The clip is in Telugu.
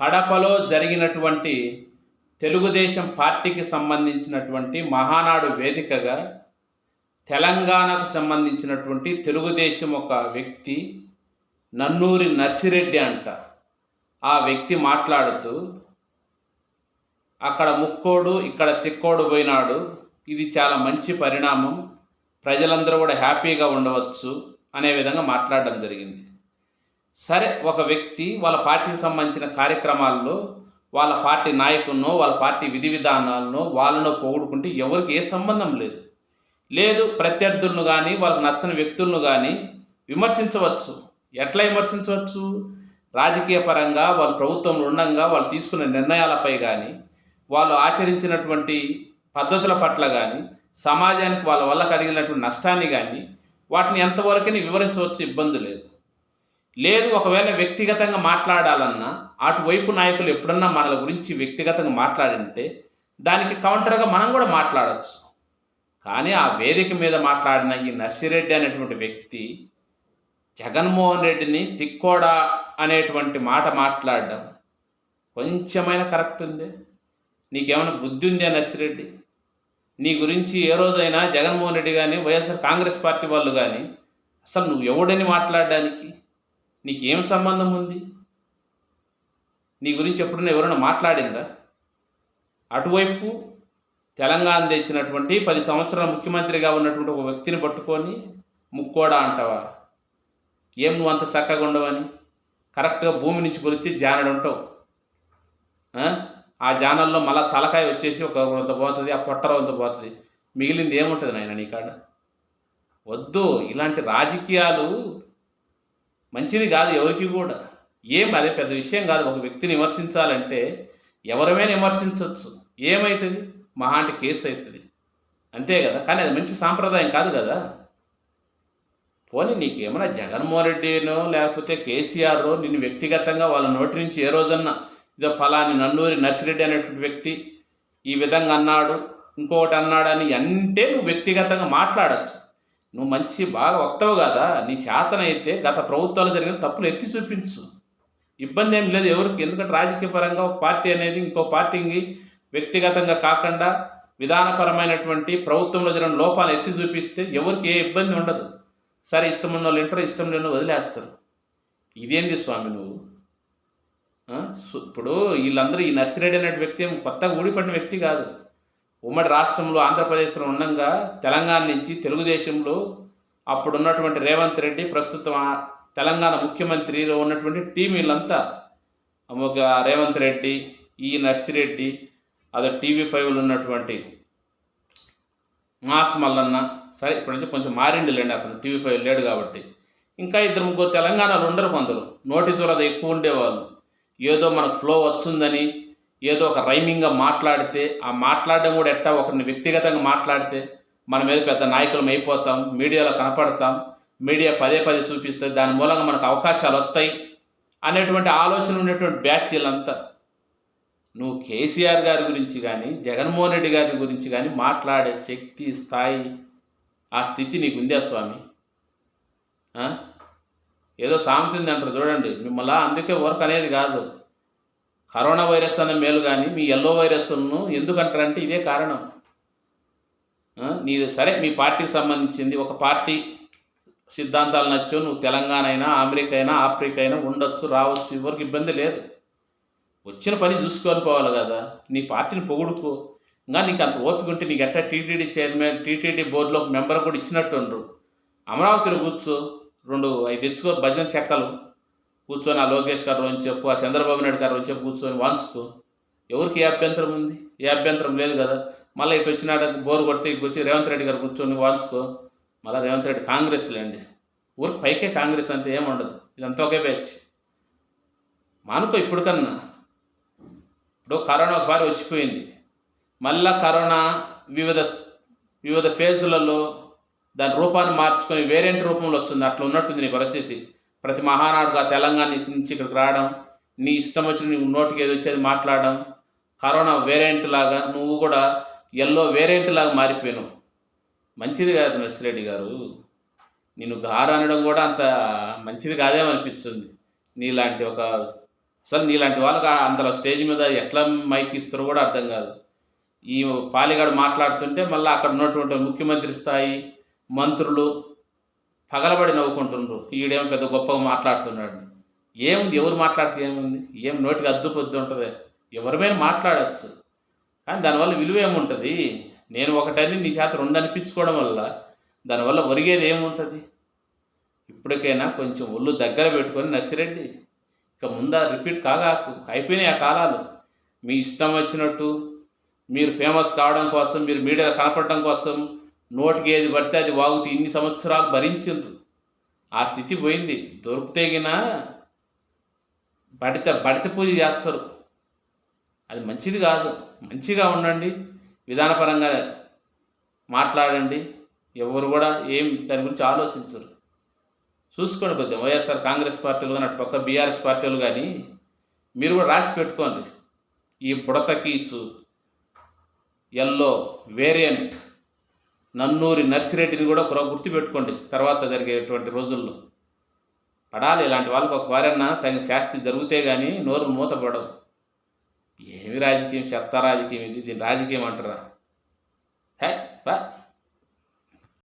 కడపలో జరిగినటువంటి తెలుగుదేశం పార్టీకి సంబంధించినటువంటి మహానాడు వేదికగా తెలంగాణకు సంబంధించినటువంటి తెలుగుదేశం ఒక వ్యక్తి నన్నూరి నర్సిరెడ్డి అంట. ఆ వ్యక్తి మాట్లాడుతూ అక్కడ ముక్కోడు ఇక్కడ తిక్కోడు పోయినాడు. ఇది చాలా మంచి పరిణామం. ప్రజలందరూ కూడా హ్యాపీగా ఉండవచ్చు అనే విధంగా మాట్లాడడం జరిగింది. సరే ఒక వ్యక్తి వాళ్ళ పార్టీకి సంబంధించిన కార్యక్రమాల్లో వాళ్ళ పార్టీ నాయకులను వాళ్ళ పార్టీ విధి విధానాలను వాళ్ళను పోగొడుకుంటే ఎవరికి ఏ సంబంధం లేదు. లేదు ప్రత్యర్థులను కానీ వాళ్ళకు నచ్చని వ్యక్తులను కానీ విమర్శించవచ్చు. ఎట్లా విమర్శించవచ్చు? రాజకీయ పరంగా వాళ్ళు ప్రభుత్వంలో ఉండగా వాళ్ళు తీసుకున్న నిర్ణయాలపై కానీ వాళ్ళు ఆచరించినటువంటి పద్ధతుల పట్ల కానీ సమాజానికి వాళ్ళ వల్ల కలిగినటువంటి నష్టాన్ని కానీ వాటిని ఎంతవరకు వివరించవచ్చు ఇబ్బంది లేదు. లేదు ఒకవేళ వ్యక్తిగతంగా మాట్లాడాలన్నా అటువైపు నాయకులు ఎప్పుడన్నా మనల గురించి వ్యక్తిగతంగా మాట్లాడింటే దానికి కౌంటర్గా మనం కూడా మాట్లాడవచ్చు కానీ ఆ వేదిక మీద మాట్లాడిన ఈ నర్సిరెడ్డి అనేటువంటి వ్యక్తి జగన్మోహన్ రెడ్డిని తిక్కోడా అనేటువంటి మాట మాట్లాడడం కొంచెమైనా కరెక్ట్ ఉంది? నీకేమైనా బుద్ధి ఉందా నర్సిరెడ్డి? నీ గురించి ఏ రోజైనా జగన్మోహన్ రెడ్డి కానీ వైఎస్ఆర్ కాంగ్రెస్ పార్టీ వాళ్ళు కానీ అసలు నువ్వు ఎవడని మాట్లాడడానికి? నీకేం సంబంధం ఉంది? నీ గురించి ఎప్పుడైనా ఎవరైనా మాట్లాడిందా? అటువైపు తెలంగాణ తెచ్చినటువంటి పది సంవత్సరాల ముఖ్యమంత్రిగా ఉన్నటువంటి ఒక వ్యక్తిని పట్టుకొని ముక్కోడా అంటావా? ఏం నువ్వు అంత చక్కగా ఉండవని? కరెక్ట్గా భూమి నుంచి కొలిచి జానడు ఉంటావు ఆ? జానల్లో మళ్ళా తలకాయ వచ్చేసి ఒక కొంత పోతుంది ఆ పొట్టర వంత పోతుంది. మిగిలింది ఏముంటుంది నాయన నీ కాడ? వద్దు ఇలాంటి రాజకీయాలు మంచిది కాదు ఎవరికి కూడా. ఏం అదే పెద్ద విషయం కాదు. ఒక వ్యక్తిని విమర్శించాలంటే ఎవరమైనా విమర్శించవచ్చు ఏమవుతుంది మహా అంటే కేసు అవుతుంది అంతే కదా? కానీ అది మంచి సాంప్రదాయం కాదు కదా? పోనీ నీకేమైనా జగన్మోహన్ రెడ్డినో లేకపోతే కేసీఆర్ నిన్ను వ్యక్తిగతంగా వాళ్ళ నోటి నుంచి ఏ రోజన్నా ఇదో ఫలాని నన్నూరి నర్సిరెడ్డి అనేటువంటి వ్యక్తి ఈ విధంగా అన్నాడు ఇంకొకటి అన్నాడని అంటే నువ్వు వ్యక్తిగతంగా మాట్లాడచ్చు. నువ్వు మంచి బాగా వక్తవు కదా నీ శాతనైతే గత ప్రభుత్వాలు జరిగిన తప్పులు ఎత్తి చూపించు. ఇబ్బంది ఏం లేదు ఎవరికి ఎందుకంటే రాజకీయ పరంగా ఒక పార్టీ అనేది ఇంకో పార్టీకి వ్యక్తిగతంగా కాకుండా విధానపరమైనటువంటి ప్రభుత్వంలో జరిగిన లోపాలు ఎత్తి చూపిస్తే ఎవరికి ఏ ఇబ్బంది ఉండదు. సరే ఇష్టం ఉన్న వాళ్ళు ఇంటారు ఇష్టం లేని వదిలేస్తారు. ఇదేంది స్వామి నువ్వు? ఇప్పుడు వీళ్ళందరూ ఈ నర్సిరెడ్డి అనే వ్యక్తి ఏం కొత్తగా ఊడిపడిన వ్యక్తి కాదు. ఉమ్మడి రాష్ట్రంలో ఆంధ్రప్రదేశ్లో ఉండగా తెలంగాణ నుంచి తెలుగుదేశంలో అప్పుడు ఉన్నటువంటి రేవంత్ రెడ్డి ప్రస్తుతం తెలంగాణ ముఖ్యమంత్రిలో ఉన్నటువంటి టీం వీళ్ళంతా. ఒక రేవంత్ రెడ్డి ఈ నర్సిరెడ్డి అదో టీవీ ఫైవ్లో ఉన్నటువంటి మాస్ మల్లన్న. సరే ఇప్పుడు నుంచి కొంచెం మారిండి లేండి అతను టీవీ ఫైవ్ లేడు కాబట్టి. ఇంకా ఇద్దరు ముగ్గురు తెలంగాణలో ఉండరు కొందరు. నోటి దూరద ఎక్కువ ఉండేవాళ్ళు. ఏదో మనకు ఫ్లో వచ్చిందని ఏదో ఒక రైమింగ్గా మాట్లాడితే ఆ మాట్లాడడం కూడా ఎట్టా ఒకరిని వ్యక్తిగతంగా మాట్లాడితే మన మీద పెద్ద నాయకులం అయిపోతాం మీడియాలో కనపడతాం మీడియా పదే పదే చూపిస్తుంది దాని మూలంగా మనకు అవకాశాలు వస్తాయి అనేటువంటి ఆలోచన ఉన్నటువంటి బ్యాచ్ వీళ్ళంతా నువ్వు కేసీఆర్ గారి గురించి కానీ జగన్మోహన్ రెడ్డి గారి గురించి కానీ మాట్లాడే శక్తి స్థాయి ఆ స్థితి నీకు ఉందా స్వామి? ఏదో సామెతుంది అంటారు చూడండి. మిమ్మల్ని అందుకే వర్క్ అనేది కాదు. కరోనా వైరస్ అన్న మేలు కానీ మీ ఎల్లో వైరస్ను ఎందుకంటారంటే ఇదే కారణం. నీ నీది సరే మీ పార్టీకి సంబంధించింది ఒక పార్టీ సిద్ధాంతాలు నచ్చు నువ్వు తెలంగాణ అయినా అమెరికా అయినా ఆఫ్రికా అయినా ఉండొచ్చు రావచ్చు ఎవరికి ఇబ్బంది లేదు. వచ్చిన పని చూసుకొని పోవాలి కదా. నీ పార్టీని పొగుడుకో. ఇంకా నీకు అంత ఓపిక ఉంటే నీకు ఎట్టా టీటీడీ చైర్మన్ టీటీడీ బోర్డులో మెంబర్ కూడా ఇచ్చినట్టుండ్రు. అమరావతిలో కూర్చో. రెండు అవి తెచ్చుకో భజన చెక్కలు. కూర్చొని ఆ లోకేష్ గారు అని చెప్పు ఆ చంద్రబాబు నాయుడు గారు అని చెప్పు కూర్చొని వాంచుకో. ఎవరికి ఏ అభ్యంతరం ఉంది? ఏ అభ్యంతరం లేదు కదా. మళ్ళీ ఇటు వచ్చినాడు బోరు కొడితే ఇటు వచ్చి రేవంత్ రెడ్డి గారు కూర్చొని వాంచుకో. మళ్ళీ రేవంత్ రెడ్డి కాంగ్రెస్ లేండి. ఊరికి పైకే కాంగ్రెస్ అంతే ఏముండదు ఉండదు. ఇదంతా ఒకే బ్యాచ్ మానుకో ఇప్పుడు కన్నా ఇప్పుడు కరోనా ఒకసారి వచ్చిపోయింది. మళ్ళా కరోనా వివిధ వివిధ ఫేజులలో దాని రూపాన్ని మార్చుకొని వేరేంటి రూపంలో వచ్చింది. అట్లా ఉన్నట్టుంది నీ పరిస్థితి. ప్రతి మహానాడుగా తెలంగాణ నుంచి ఇక్కడికి రావడం నీ ఇష్టం వచ్చిన నీ నోటికి ఏది వచ్చేది మాట్లాడడం కరోనా వేరియంట్ లాగా నువ్వు కూడా ఎల్లో వేరియంట్ లాగా మారిపోయినావు. మంచిది కాదు నర్సిరెడ్డి గారు. నేను గారు అనడం కూడా అంత మంచిది కాదేమనిపించింది నీలాంటి ఒక అసలు నీలాంటి వాళ్ళకి అంతలో స్టేజ్ మీద ఎట్లా మైక్ ఇస్తారో కూడా అర్థం కాదు. ఈ పాలిగాడు మాట్లాడుతుంటే మళ్ళీ అక్కడ ఉన్నటువంటి ముఖ్యమంత్రి స్థాయి మంత్రులు పగలబడి నవ్వుకుంటుండ్రు. ఈడేమో పెద్ద గొప్పగా మాట్లాడుతున్నాడు. ఏముంది? ఎవరు మాట్లాడితే ఏముంది? ఏం నోటికి అద్దు పొద్దు ఉంటుంది. ఎవరిమైనా మాట్లాడచ్చు. కానీ దానివల్ల విలువ ఏముంటుంది? నేను ఒకటని నీ చేత రెండు అనిపించుకోవడం వల్ల దానివల్ల ఒరిగేది ఏముంటుంది? ఇప్పటికైనా కొంచెం ఒళ్ళు దగ్గర పెట్టుకొని నర్సిరెడ్డి ఇక ముందా రిపీట్ కాగాకు. అయిపోయినాయి ఆ కాలాలు. మీ ఇష్టం వచ్చినట్టు మీరు ఫేమస్ కావడం కోసం మీరు మీడియాలో కనపడడం కోసం నోటికి ఏది పడితే అది వాగుతూ ఇన్ని సంవత్సరాలు భరించిండ్రు. ఆ స్థితి పోయింది. దొరికితే బడిత బడిత పూజ చేస్తారు. అది మంచిది కాదు. మంచిగా ఉండండి. విధానపరంగా మాట్లాడండి. ఎవరు కూడా ఏం దాని గురించి ఆలోచించరు. చూసుకోండి కొద్దిగా వైఎస్ఆర్ కాంగ్రెస్ పార్టీలు కానీ అటు పక్క బీఆర్ఎస్ పార్టీలు కానీ మీరు కూడా రాసి పెట్టుకోండి. ఈ బుడత కీచు ఎల్లో వేరియంట్ నన్నూరి నర్సిరెడ్డిని కూడా ఒక గుర్తుపెట్టుకోండి. తర్వాత జరిగేటువంటి రోజుల్లో. పడాలి ఇలాంటి వాళ్ళకి ఒక వారన్నా తగిన శాస్తి జరిగితే కానీ నోరు మూతపడవు. ఏమి రాజకీయం చెత్త రాజకీయం ఇది దీని రాజకీయం అంటారా? హే బా.